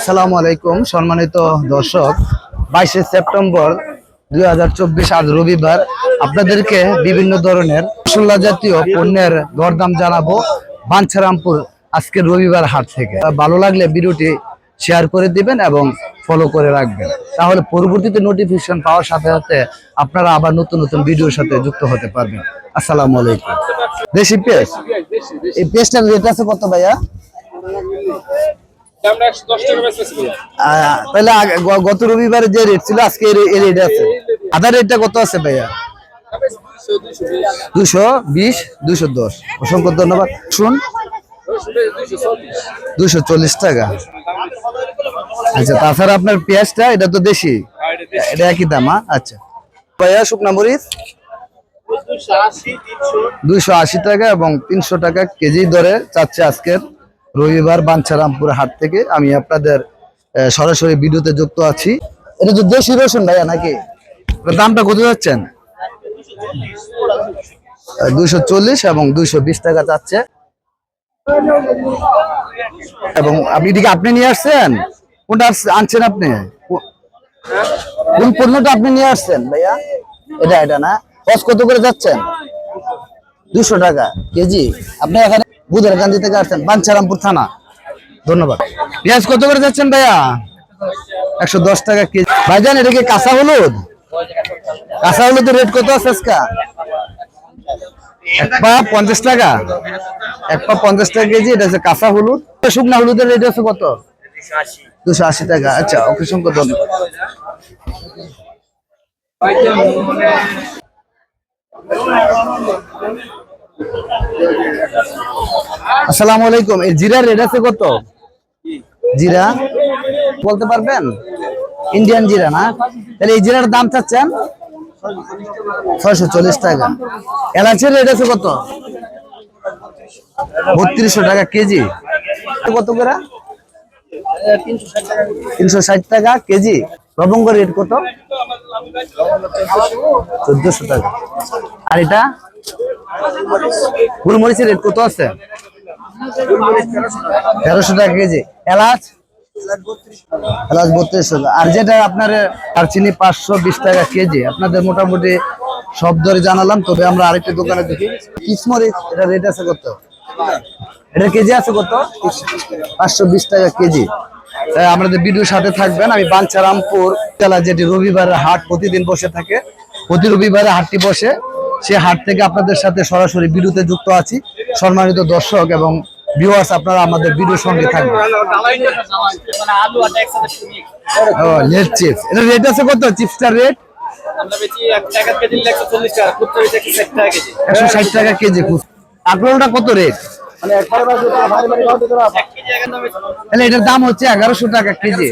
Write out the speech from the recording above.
আসসালামু আলাইকুম, সম্মানিত দর্শক। বাইশে সেপ্টেম্বর দুই হাজার চব্বিশ আজ রবিবার আপনাদেরকে বিভিন্ন ধরনের মশলা জাতীয় পণ্যের দরদাম জানাব বাঞ্ছারামপুর আজকের রবিবার হাট থেকে। ভালো লাগলে ভিডিওটি শেয়ার করে দিবেন এবং ফলো করে রাখবেন। তাহলে পরবর্তীতে নোটিফিকেশন পাওয়ার সাথে সাথে আপনারা আবার নতুন নতুন ভিডিওর সাথে যুক্ত হতে পারবেন। আসসালামু আলাইকুম। দেশি পেস্ট এই পেস্টের রেট আছে কত ভাইয়া? দশ তাহলে গত রবিবারে যে রেট ছিল আজকে এই রেট আছে। আধার রেটটা কত আছে ভাইয়া। দুশো বিশ দুশো দশ। অসংখ্য ধন্যবাদ। শুন। দুশো চল্লিশ টাকা। আচ্ছা তাছাড়া আপনার পেঁয়াজটা এটা তো দেশি? এটা একই দাম? আচ্ছা। ভাইয়া শুকনা মরিচ? আশি, আশি টাকা এবং তিনশো টাকা কেজি দরে চাচ্ছে আজকের। রবিবার বাঞ্ছারামপুর হাট থেকে আমি আপনাদের সরাসরি ভিডিওতে যুক্ত আছি। এটা তো দেশি রসুন ভাইয়া নাকি? দামটা কত যাচ্ছেন? দুইশো চল্লিশ এবং দুইশো বিশ টাকা চাচ্ছে এবং আপনি এদিকে আপনি নিয়ে আসছেন? কোনটা আনছেন আপনি? কোন পণ্যটা আপনি নিয়ে আসছেন ভাইয়া? এটা এটা না? কস কত করে যাচ্ছেন? দুশো টাকা, কেজি। আপনি এখানে বুধারকান্দি থেকে আসছেন, বাঞ্ছারামপুর থানা। ধন্যবাদ। পেঁয়াজ কত করে যাচ্ছেন ভাইয়া? একশো দশ টাকা কেজি। ভাইজান, এটা কি কাঁচা হলুদ? কাঁচা হলুদের রেট কত আছে আজকা? এক পা পঞ্চাশ টাকা। এক পা পঞ্চাশ টাকা কেজি, এটা হচ্ছে কাঁচা হলুদ। শুকনা হলুদের রেট আছে কত? দুশো আশি টাকা। আচ্ছা ওকে সংখ্যা ধন্যবাদ। আসসালামু আলাইকুম। এই জিরার রেট আছে কত? জিরা? বলতে পারবেন? ইন্ডিয়ান জিরা না? তাহলে এই জিরার দাম চাচ্ছেন ছয়শো চল্লিশ টাকা। এলাচের রেট আছে কত? বত্রিশশো টাকা কেজি। কত করে? তিনশো ষাট টাকা কেজি। লবঙ্গ রেট কত? চোদ্দশো টাকা। আর এটা? গোলমরিচের রেট কত আছে? তেরোশো টাকা কেজি। এলাচ? এলাচ বত্রিশশো টাকা। আর যেটা আপনার দারচিনি পাঁচশো বিশ টাকা কেজি। আপনাদের মোটামুটি সব দরে জানালাম, তবে আমরা আরেকটা দোকানে দেখি। কিসমরিচ এটা রেট আছে কত? এটা কেজি আছে কত? পাঁচশো বিশ টাকা কেজি। আমাদের ভিডিওর সাথে থাকবেন। আমি বাঞ্ছারামপুর, জেলা যেটি রবিবারের হাট প্রতিদিন বসে থাকে। প্রতি রবিবারে হাটটি বসে। সে হাট থেকে আপনাদের সাথে সরাসরি বিরুতে যুক্ত আছি। সম্মানিত দর্শক এবং ভিউয়ার্স আপনারা আমাদের ভিডিওর সঙ্গে থাকবেন। মানে লেট চিপস এটা রেট আছে কত? চিপসটার রেট একশো ষাট টাকা কেজি। কত রেট বেচি। তাহলে এটার দাম হচ্ছে এগারোশো টাকা কেজি।